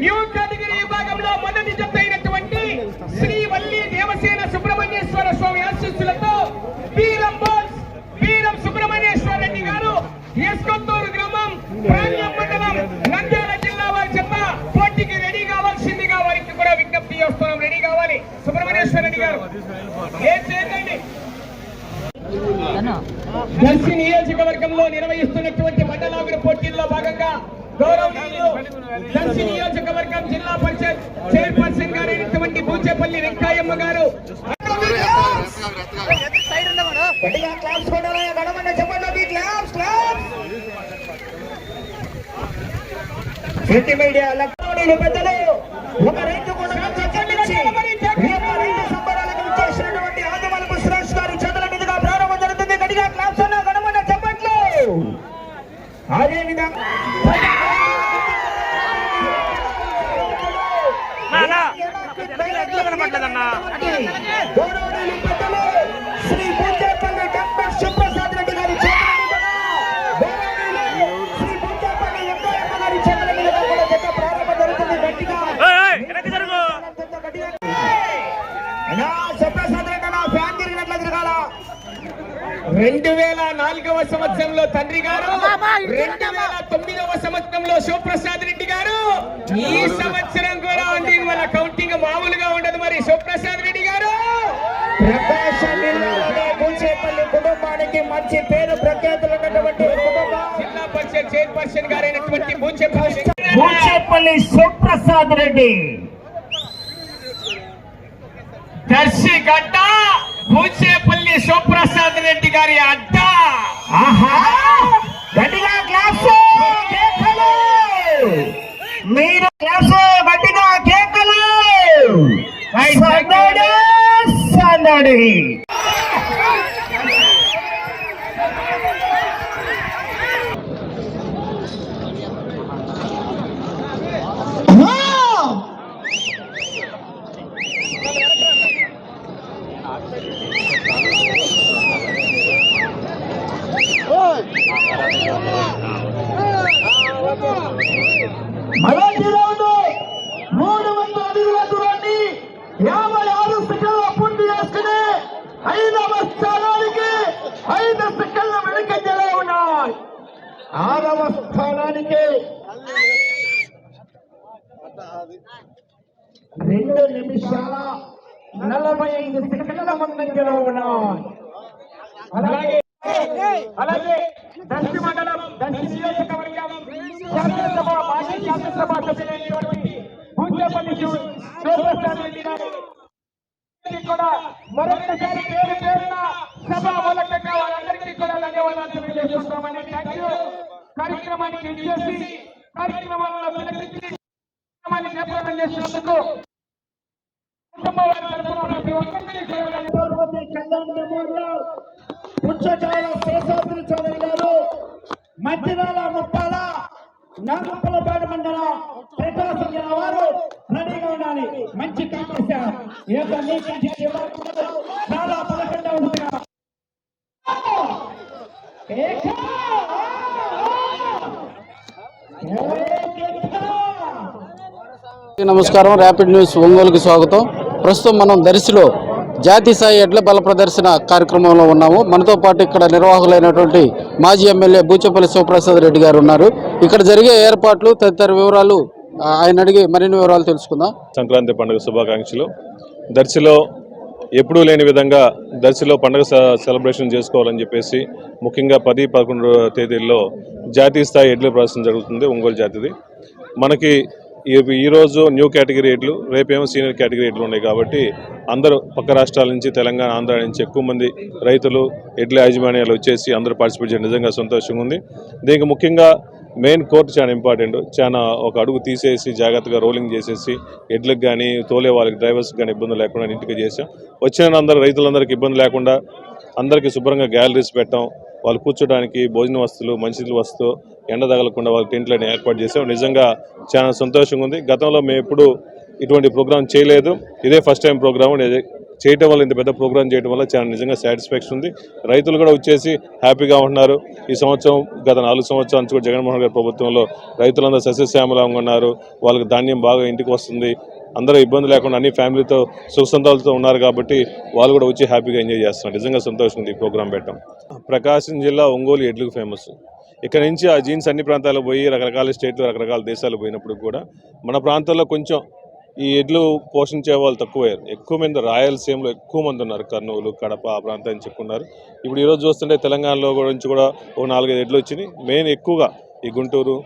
New category Darsi నియోజకవర్గం జిల్లా పరిషత్ chairperson గారైనటువంటి బూచేపల్లి వెంకాయమ్మ గారు. గడమన్న చెప్పండి, రెండు వేల నాలుగవ సంవత్సరంలో తండ్రి గారు రెండు వేల తొమ్మిదవ సంవత్సరంలో శివప్రసాద్ రెడ్డి గారు ఈ సంవత్సరం కూడా ఉంది మన కౌంటింగ్ మామూలుగా ఉండదు మరి శివప్రసాద్ రెడ్డి గారు. పూచేపల్లి కుటుంబానికి మంచి పేరు ప్రఖ్యాతులు ఉన్నటువంటి జిల్లా పరిషత్ చైర్పర్సన్ గారైనటువంటి పూచేపల్లి శివప్రసాద్ రెడ్డి. దర్శి గడ్డ పూచేపల్లి శివప్రసాద్ రెడ్డి గారి అడ్డ. ఆహా! గట్టిగా క్లాస్ మొదటి రౌండ్ మూడు వందల అడుగుల దూరాన్ని యాభై ఆరు సెకండ్ల పూర్తి చేసుకుని ఐదవ స్థానానికి ఐదు సెకండ్ల వెనుకంజలో ఉన్నాయి. ఆరవ స్థానానికి రెండు నిమిషాల నలభై ఐదు సెకండ్ల ముందంజలో ఉన్నాయి. అలాగే అలాగే దర్శి మండలం దర్శి నియోజకవర్గం శాసనసభ మాజీ శాసనసభ సభ్యులైనటువంటి పూజపల్లి రెడ్డి గారు. కూడా మరొకసారి పేరు పేరున సభ మూలకంగా వాళ్ళందరికీ కూడా ధన్యవాదాలు తెలియజేస్తున్నామని థ్యాంక్ యూ కార్యక్రమానికి ఇచ్చేసి కార్యక్రమాలను తిలకించి కార్యక్రమాన్ని జయప్రదం చేసినందుకు కుటుంబ వారి తరఫున ప్రతి ఒక్కరికీ కూడా ధన్యవాదాలు. పుచ్చచాల శేషాద్రి చౌదరి గారు మధ్యనాల ముప్పాల నాగప్పలపేట మండలం ప్రకాశం జిల్లా వారు రెడీగా ఉండాలి. మంచి కాంపిటీషన్ చాలా పదకొండ ఉంటున్నా నమస్కారం. ర్యాపిడ్ న్యూస్ ఒంగోలుకి స్వాగతం. ప్రస్తుతం మనం దర్శిలో జాతీయ స్థాయి ఎడ్ల బల ప్రదర్శన కార్యక్రమంలో ఉన్నాము. మనతో పాటు ఇక్కడ నిర్వాహకులైనటువంటి మాజీ ఎమ్మెల్యే బూచపల్లి శివప్రసాద్ రెడ్డి గారు ఉన్నారు. ఇక్కడ జరిగే ఏర్పాట్లు తదితర వివరాలు ఆయన అడిగి మరిన్ని వివరాలు తెలుసుకుందాం. సంక్రాంతి పండుగ శుభాకాంక్షలు. దర్శిలో ఎప్పుడూ లేని విధంగా దర్శిలో పండుగ సెలబ్రేషన్ చేసుకోవాలని చెప్పేసి ముఖ్యంగా పది పదకొండు తేదీల్లో జాతీయ స్థాయి ఎడ్ల ప్రదర్శన జరుగుతుంది ఒంగోలు జాతిది. మనకి ఈరోజు న్యూ కేటగిరీ ఎడ్లు రేపేమో సీనియర్ కేటగిరీ ఎడ్లు ఉన్నాయి కాబట్టి అందరూ పక్క రాష్ట్రాల నుంచి తెలంగాణ ఆంధ్ర నుంచి ఎక్కువ మంది రైతులు ఎడ్ల యాజమాన్యాలు వచ్చేసి అందరూ పార్టిసిపేట్ చేయడం నిజంగా సంతోషంగా ఉంది. దీనికి ముఖ్యంగా మెయిన్ కోర్టు చాలా ఇంపార్టెంట్ చాలా ఒక అడుగు తీసేసి జాగ్రత్తగా రోలింగ్ చేసేసి ఎడ్లకు కానీ తోలే వాళ్ళకి డ్రైవర్స్కి కానీ ఇబ్బంది లేకుండా ఇంటికి చేసాం వచ్చిన అందరూ రైతులందరికీ ఇబ్బంది లేకుండా అందరికీ శుభ్రంగా గ్యాలరీస్ పెట్టాం. వాళ్ళు కూర్చోడానికి భోజన వస్తువులు మంచినీళ్ళ వస్తువు ఎండ తగలకుండా వాళ్ళ టెంట్లను ఏర్పాటు చేసాం నిజంగా చాలా సంతోషంగా ఉంది. గతంలో మేము ఎప్పుడు ఇటువంటి ప్రోగ్రామ్ చేయలేదు. ఇదే ఫస్ట్ టైం ప్రోగ్రామ్ చేయటం వల్ల ఇంత పెద్ద ప్రోగ్రామ్ చేయడం వల్ల చాలా నిజంగా సాటిస్ఫాక్షన్ ఉంది. రైతులు కూడా వచ్చేసి హ్యాపీగా ఉంటున్నారు. ఈ సంవత్సరం గత నాలుగు సంవత్సరాల నుంచి కూడా జగన్మోహన్ గారి ప్రభుత్వంలో రైతులందరూ సస్యశ్యామలంగా ఉన్నారు. వాళ్ళకి ధాన్యం బాగా ఇంటికి వస్తుంది. అందరూ ఇబ్బంది లేకుండా అన్ని ఫ్యామిలీతో సుఖసంతాలతో ఉన్నారు కాబట్టి వాళ్ళు కూడా వచ్చి హ్యాపీగా ఎంజాయ్ చేస్తున్నారు. నిజంగా సంతోషం ఉంది ఈ ప్రోగ్రామ్ పెట్టడం. ప్రకాశం జిల్లా ఒంగోలు ఎడ్లకు ఫేమస్ ఇక్కడ నుంచి ఆ జీన్స్ అన్ని ప్రాంతాలకు పోయి రకరకాల స్టేట్లు రకరకాల దేశాలు పోయినప్పుడు కూడా మన ప్రాంతంలో కొంచెం ఈ ఎడ్లు పోషించే వాళ్ళు తక్కువయ్యారు. ఎక్కువ మంది రాయలసీమలో ఎక్కువ మంది ఉన్నారు. కర్నూలు కడప ఆ ప్రాంతాన్ని చెప్పుకున్నారు ఇప్పుడు ఈరోజు చూస్తుంటే తెలంగాణలో కూడా నుంచి కూడా ఓ నాలుగైదు ఎడ్లు వచ్చినాయి. మెయిన్ ఎక్కువగా ఈ గుంటూరు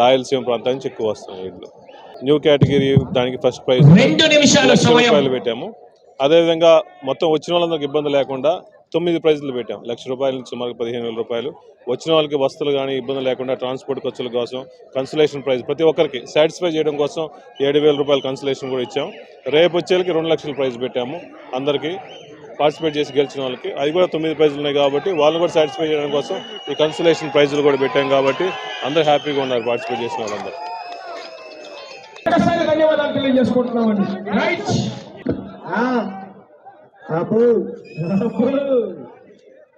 రాయలసీమ ప్రాంతానికి ఎక్కువ వస్తున్నాయి ఎడ్లు. న్యూ కేటగిరీ దానికి ఫస్ట్ ప్రైజ్ రెండు నిమిషాలు రూపాయలు పెట్టాము. అదేవిధంగా మొత్తం వచ్చిన వాళ్ళందరికి ఇబ్బంది లేకుండా తొమ్మిది ప్రైజులు పెట్టాం. లక్ష రూపాయల నుంచి సుమారు పదిహేను వేల రూపాయలు. వచ్చిన వాళ్ళకి వస్తువులు కానీ ఇబ్బంది లేకుండా ట్రాన్స్పోర్ట్ ఖర్చుల కోసం కన్సలేషన్ ప్రైజ్ ప్రతి ఒక్కరికి సాటిస్ఫై చేయడం కోసం ఏడు వేల రూపాయల కన్సలేషన్ కూడా ఇచ్చాం. రేపు వచ్చేళ్ళకి రెండు లక్షల ప్రైజ్ పెట్టాము. అందరికీ పార్టిసిపేట్ చేసి గెలిచిన వాళ్ళకి. అది కూడా తొమ్మిది ప్రైజులు ఉన్నాయి కాబట్టి వాళ్ళు కూడా సాటిస్ఫై చేయడం కోసం ఈ కన్సలేషన్ ప్రైజులు కూడా పెట్టాం కాబట్టి అందరూ హ్యాపీగా ఉన్నారు పార్టిసిపేట్ చేసిన వాళ్ళందరూ. జ్ఞాపకం చేసుకుంటున్నామండి రైట్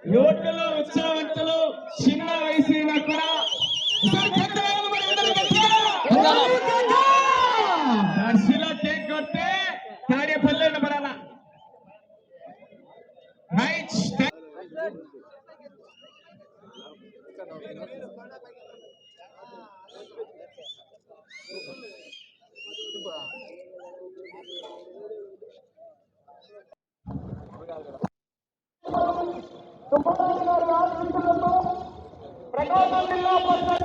యువకులు ఉత్సాహవంతులు చిన్న వయసు కూడా ಕಾರ್ಯಫಲ ಬರಲ್ಲ Allah'a emanet